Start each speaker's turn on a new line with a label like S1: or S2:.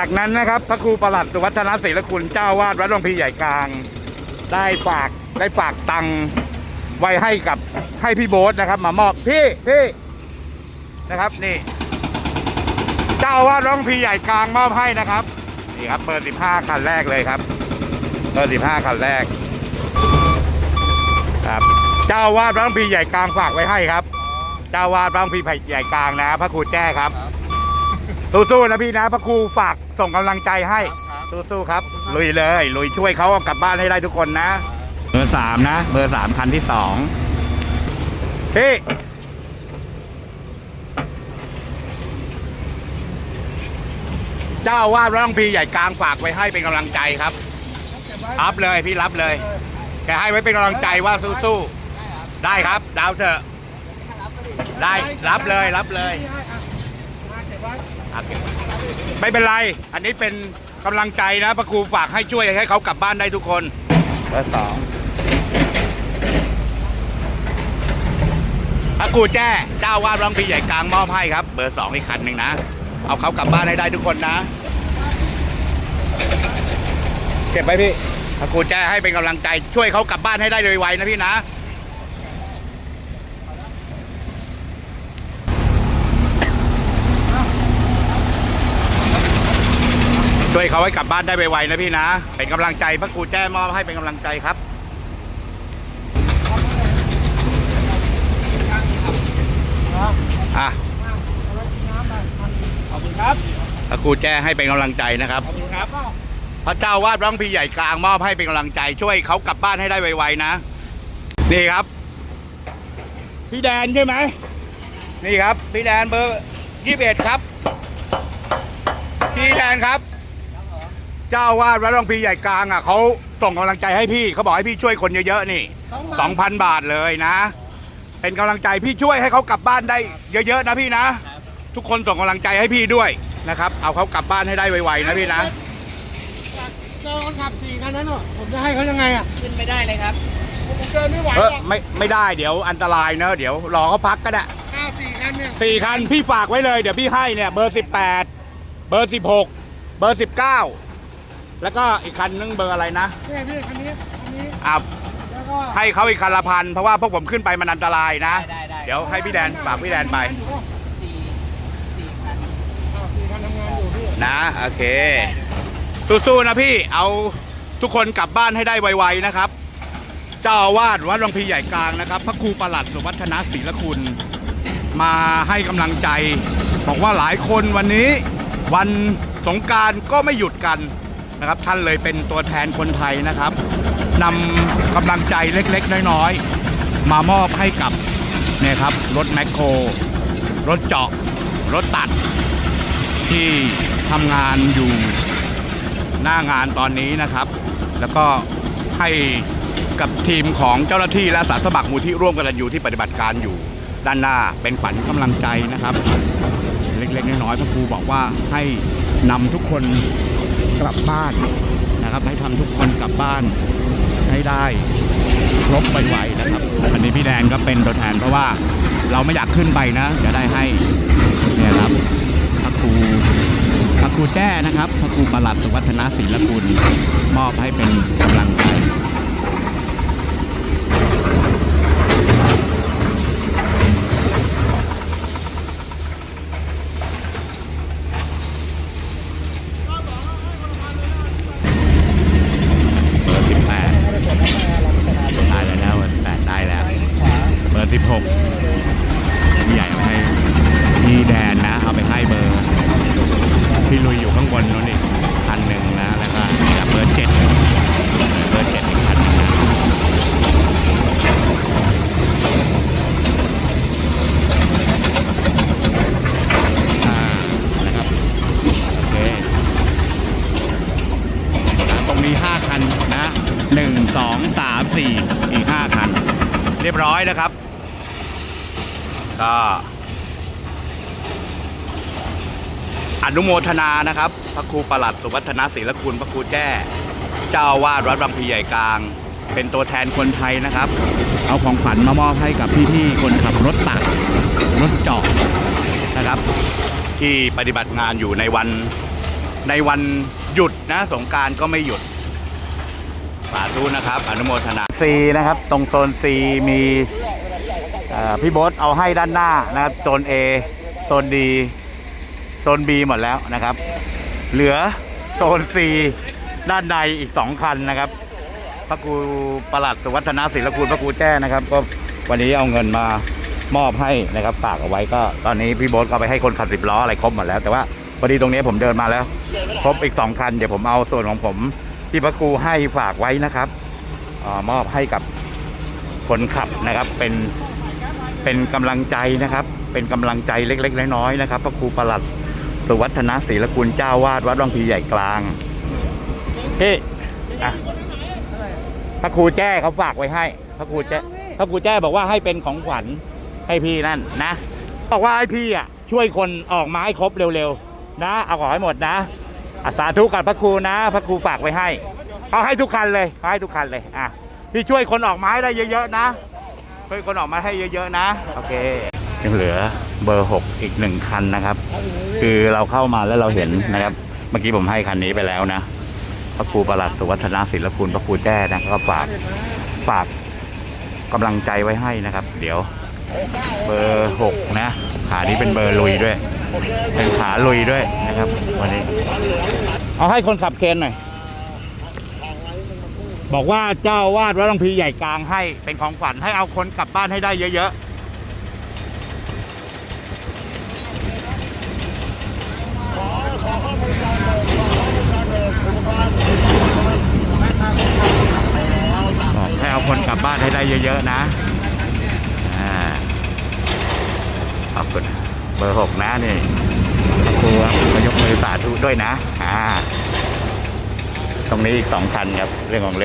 S1: จากนั้นนะครับพระครูประหลัดสุวัฒนศิลคุณเจ้าวาดวัดหลวงพีใหญ่กลาง ได้ฝากได้ฝากตังค์ไว้ให้กับให้พี่โบ๊ทนะครับ มามอบพี่พี่นะครับนี่เจ้าวาดหลวงพีใหญ่กลางมอบให้นะครับนี่ครับเบอร์สิบห้าคันแรกเลยครับเบอร์สิบห้าคันแรกครับเจ้าวาดวัดหลวงพีใหญ่กลางฝากไว้ให้ครับ เจ้าวาดวัดหลวงพีใหญ่กลางนะพระครูแจ้ครับ สู้ๆนะพี่นะพระครูฝากส่งกำลังใจให้สู้ๆครับลุยเลยลุยช่วยเขาเอากลับบ้านให้ได้ทุกคนนะเบอร์สามนะเบอร์สามคันที่สองพี่เจ้าอาวาดร่องพีใหญ่กลางฝากไว้ให้เป็นกำลังใจครับรับเลยพี่รับเลยแกให้ไว้เป็นกำลังใจว่าสู้ๆได้ครับดาวเถอะได้รับเลยรับเลย โอเคไม่เป็นไร อันนี้เป็นกำลังใจนะพระครูฝากให้ช่วยให้เขากลับบ้านได้ทุกคนเบอร์สองพระครูแจ้เจ้าวาดรังพีใหญ่กลางมอบให้ครับ เบอร์สองอีกคันหนึ่งนะ เอาเขากลับบ้านให้ได้ทุกคนนะ เก็บไว้พี่พระครูแจ้ให้เป็นกำลังใจช่วยเขากลับบ้านให้ได้โดยไวนะพี่นะ ช่วยเขาให้กลับบ้านได้ไวๆนะพี่นะ เป็นกำลังใจพระครูแจ้มอบให้เป็นกำลังใจครับอะ
S2: ขอบคุณครับ
S1: พระครูแจ้ให้เป็นกำลังใจนะครับ
S2: ขอบคุณครับ
S1: พระเจ้าวาดร้องพีใหญ่กลางมอบให้เป็นกำลังใจ ช่วยเขากลับบ้านให้ได้ไวๆนะ นี่ครับ พี่แดนใช่ไหมนี่ครับ พี่แดนเบอร์ยี่สิบเอ็ดครับ พี่แดนครับ เจ้าวาดวัดร้องพีใหญ่กลางอะเขาส่งกำลังใจให้พี่เขาบอกให้พี่ช่วยคนเยอะๆนี่สองพันบาทเลยนะ เป็นกำลังใจพี่ช่วยให้เขากลับบ้านได้เยอะๆนะพี่นะ ทุกคนส่งกำลังใจให้พี่ด้วยนะครับ เอาเขากลับบ้านให้ได้ไวๆนะพี่นะ
S2: เจอคนขับสี่คันนั้นหรอผมจะให้เขายังไงอะ
S3: ขึ้นไม่ได้เลยครับ
S2: ผมเดินไม่ไหว
S1: เอ
S2: ห
S1: อ
S2: รอก
S1: ไม่ไม่ได้เดี๋ยวอันตรายเนอะเดี๋ยวรอเขาพักก็ได้
S2: ห้าสี่คันเนี่ย
S1: สี่คันพี่ฝากไว้เลยเดี๋ยวพี่ให้เนี่ยเบอร์สิบแปดเบอร์สิบหกเบอร์สิบเก้า แล้วก็อีกคันนึงเบอร์อะไรนะ
S2: เนี่ยพี่คันนี้คันนี้
S1: อะ
S2: แล้วก็
S1: ให้เขาอีกคันละพันเพราะว่าพวกผมขึ้นไปมันอันตรายนะ
S3: ได้ได้
S1: เดี๋ยวให้พี่แดนฝากพี่แดนไป
S3: สี่สี่คัน
S2: อ้าวสี่คันทำงานอยู่พี่
S1: นะโอเค สู้ๆนะพี่เอาทุกคนกลับบ้านให้ได้ไวๆนะครับ เจ้าอาวาสวัดหลวงพีใหญ่กลางนะครับ พระครูประหลัดสุวัฒนศิลคุณ มาให้กำลังใจ บอกว่าหลายคนวันนี้ วันสงกรารก็ไม่หยุดกัน นะครับ ท่านเลยเป็นตัวแทนคนไทยนะครับนำกำลังใจเล็กๆ น้อยๆ มามอบให้กับเนี่ยครับรถแมคโครรถเจาะ รถตัด ที่ทำงานอยู่หน้างานตอนนี้นะครับ แล้วก็ให้กับทีมของเจ้าหน้าที่และอาสาสมัครมูลที่ร่วมกันอยู่ที่ปฏิบัติการอยู่ ด้านหน้าเป็นขวัญกำลังใจนะครับ เล็กๆน้อยๆพระครูบอกว่าให้นำทุกคน กลับบ้านนะครับ ให้ทำทุกคนกลับบ้านให้ได้ครบไปไวนะครับอันนี้พี่แดนก็เป็นตัวแทนเพราะว่าเราไม่อยากขึ้นไปนะจะได้ให้เนี่ยครับพระครูพระครูแจ้นะครับพระครูประหลัดสุวัฒนศิลกุลมอบให้เป็นกำลังใจ 2 3 4 อีก 5 คัน เรียบร้อยนะครับ ก็อนุโมทนานะครับ พระครูประหลัดสุวัฒนศรีละคุณ พระครูแจ้ เจ้าวาดวัดบาพีใหญ่กลาง เป็นตัวแทนคนไทยนะครับ เอาของขวัญมามอบให้กับพี่ๆคนขับรถตักรถจอดนะครับ ที่ปฏิบัติงานอยู่ในวันในวันหยุดนะสงการก็ไม่หยุดาธุนะครับ อนุโมทนาซีนะครับ ตรงโซนซีมีพี่บ๊ทเอาให้ด้านหน้านะครับ โซน A โซน D โซน B หมดแล้วนะครับ เหลือโซน C ด้านในอีกสองคันนะครับ พระครูประหลัดสุวัฒนาศิลคุณพระครูแจ้นะครับ ก็วันนี้เอาเงินมามอบให้นะครับฝากเอาไว้ก็ตอนนี้พี่โบ๊ทก็ไปให้คนขับสิบล้ออะไรครบหมดแล้วแต่ว่าพอดีตรงนี้ผมเดินมาแล้ว ครบอีกสองคัน เดี๋ยวผมเอาส่วนของผม ที่พระครูให้ฝากไว้นะครับออมอบให้กับคนขับนะครับเป็นเป็นกำลังใจนะครับ เป็นกำลังใจเล็ก ๆ น้อยๆนะครับ พระครูประหลัดสุวัฒนาศิลคุณเจ้าวาดวัดวังพีใหญ่กลางพี่อะพระครูแจ้เขาฝากไว้ให้ พระครูแจ้พระครูแจ้บอกว่าให้เป็นของขวัญให้พี่นั่นนะ บอกว่าให้พี่อะช่วยคนออกมาให้ครบเร็วๆนะ เอาขอให้หมดนะ อาสาธุกับพระครูนะ พระครูฝากไว้ให้เขาให้ทุกคันเลยเขาให้ทุกคันเลยอะพี่ช่วยคนออกมาให้ได้เยอะๆนะช่วยคนออกมาให้เยอะๆนะโอเคยังเหลือเบอร์หกอีกหนึ่งคันนะครับ คือเราเข้ามาแล้วเราเห็นนะครับ เมื่อกี้ผมให้คันนี้ไปแล้วนะ พระครูประหลัดสุวัฒนาศิลคุณพระครูแจ้นะก็ฝากฝากกำลังใจไว้ให้นะครับ เดี๋ยวเบอร์หกนะขานี้เป็นเบอร์ลุยด้วย เป็นขาลุยด้วยนะครับวันนี้ เอาให้คนขับเคนหน่อย บอกว่าเจ้าอาวาดวัดหลวงพีใหญ่กลางให้เป็นของขวัญให้เอาคนกลับบ้านให้ได้เยอะๆบอกให้เอาคนกลับบ้านให้ได้เยอะๆนะ อ่า ขอบคุณ เบอร์หกนะนี่ครูครับมายกมือสาธุด้วยนะ อ่า ตรงนี้อีกสองคันครับ เรื่องของเรื่อง